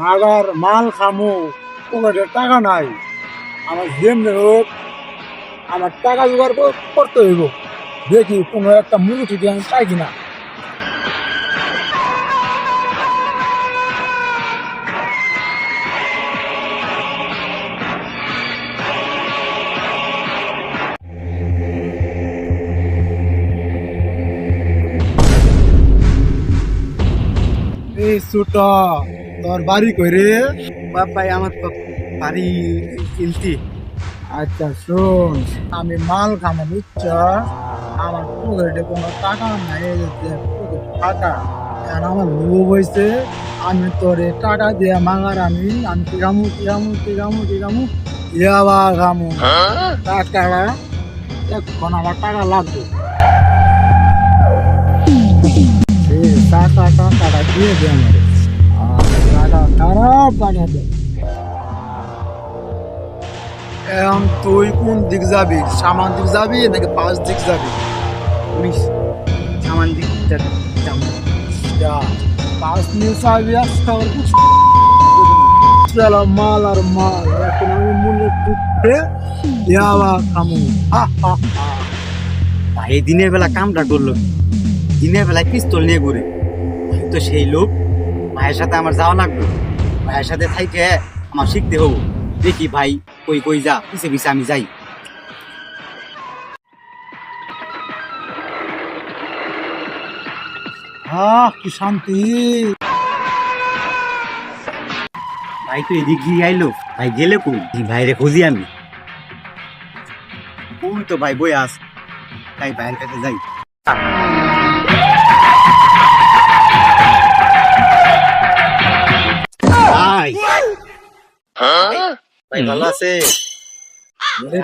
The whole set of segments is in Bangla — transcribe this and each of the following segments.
মাগার মাল খামু, পকেটে টাকা নাই। আমার যেমনি হোক আমার টাকা জোগাড় কর- করতে হইব। দেখি কোনো একটা মুরগি থেকে আমি পাই কিনা। এই ছোট তোর বাড়ি কই রে? আমার তো বাড়ি ইলতি। আচ্ছা শোন আমি মাল খামো বুঝছ? আমার পকেটে কোনো টাকা নাই টাকা। আর আমার লোভ হয়েছে আমি তোরে টাকা দিয়ে মাগার আমি আমি কি খামু কি খামু ইয়াবা খামু টাকা এখন আমার টাকা লাগবে। টাকা টাকাটা দিয়ে দে আমার। টাকা দে এখন তুই কোন দিক যাবি? সামান দিক যাবি নাকি পাঁচ দিক যাবি? আমি সামান দিক যাব। পাঁচ নিয়ে যাবি আর চলো মাল আর মাল। এখন আমি মনে টুকরে ইয়াবা খামু। হা হা হা। ভাই দিনের বেলা কামটা করল দিনের বেলা পিস্তল নিয়ে ঘুরে। ভাই তো সেই লোক ভাইয়ের সাথে আমার যাওয়া লাগবে। ভাইয়ের সাথে থাইকে আমার শিখতে হব। দেখি ভাই, কই কই যা, পিছে পিছে আমি যাই। আহ, কি শান্তি। ভাই তো এদিক দিয়ে আইলো। ভাই গেলে কই? ভাইরে খুঁজি আমি। ওই তো ভাই বই আস। তাই ভাইয়ের কাছে যাই। ভাই ভালো আছে?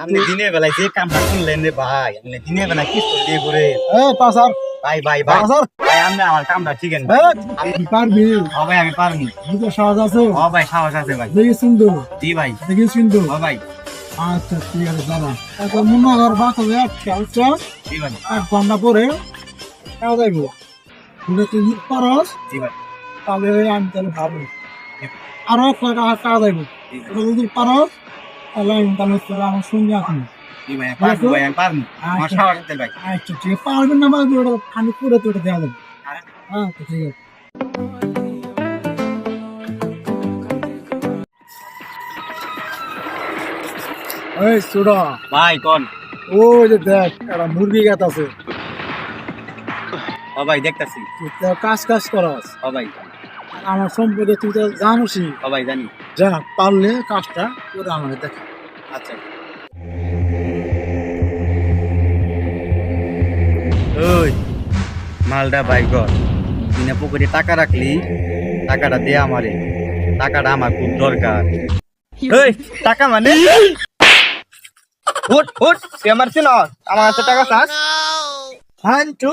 আপনি দিনের বেলায় যে কামটা করলেন রে ভাই আপনি দিনের বেলায় কি দিয়ে ঘুরে? এ পাসার ভাই ভাই ভাই। পাসার ভাই আপনি আমার কামটা ঠিক আছে। এ তুই পারবি। হ ভাই আমি পারবি। বুঝতে সাহস আছে? হ ভাই সাহস আছে ভাই। দেখি সুন্দর জি ভাই। দেখি সুন্দর হ ভাই। আচ্ছা ঠিক আছে দাদা। এখন মনে কর বাস হবে একটা জি ভাই। এক ঘণ্টা পরে কেউ যাইব তুই তুই পারস জি ভাই। তাহলে আমি তাহলে ভাবো। আরও কয়টা কাজ যাইব। যদি পারস তাহলে আমি তাহলে তোরা আমার সঙ্গে ভাই। আচ্ছা ঠিক আছে। পারবেন না করে তো দেওয়া যাবে হ্যাঁ ঠিক আছে। এই সুরা ভাই কোন? ওই যে দেখ একটা মুরগি গাত আছে। হ ভাই দেখতাছি। কাজ কাজ করস। হ ভাই। আমার সম্পর্কে তুই তো জানোসই ভাই জানি। যা পারলে কাজটা করে আমাকে দেখ। আচ্ছা। ওই কর। বিনা পুকুরে টাকা রাখলি টাকাটা দে আমারে। টাকাটা আমার খুব দরকার। ওই টাকা মানে? উঠ উঠ তুই আমার আমার কাছে টাকা চাস? তো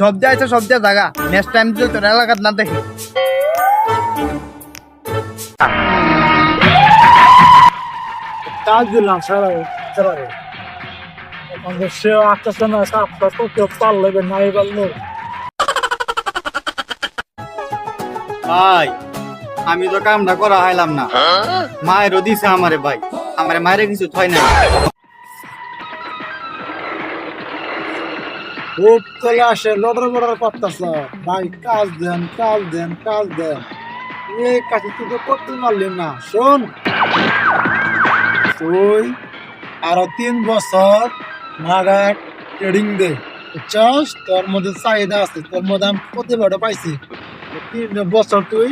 সব যাইছে সব যা জায়গা নেক্সট টাইম যদি তোর এলাকাত না দেখি। কাজ দিলাম সারা সারা যে সে আসতেছে না সাপটা তো কেউ পারলে নাই পারল ভাই আমি তো কামটা করা হাইলাম না। মায়েরও দিছে আমারে ভাই। আমার মায়ের কিছু থয় না খুব চলে আসে, লড়ার বড়ার করতেছে। ভাই, কাজ দেন কাজ দেন কাজ দেন। এই কাজ তুই তো করতে পারলি না। শোন। তুই আরও তিন বছর মাগার ট্রেডিং দে, বুঝছস? তোর মধ্যে চাহিদা আছে, তোর মধ্যে আমি প্রতিভাটা পাইছি। তিন বছর তুই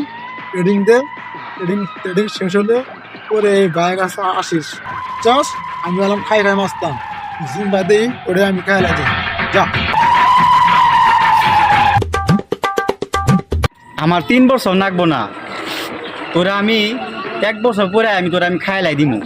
ট্রেডিং দে ট্রেডিং ট্রেডিং শেষ হলে পরে গায়ে কাছে আসিস। বুঝছস? আমি বললাম, খাই খাই মাস্তাম জিম্বা দেই ওরে আমি খাই লাগে যা। আমার তিন বছর নাকবো না। তোরা আমি এক বছর পরে আমি তোরা আমি খাইলাই দিমু।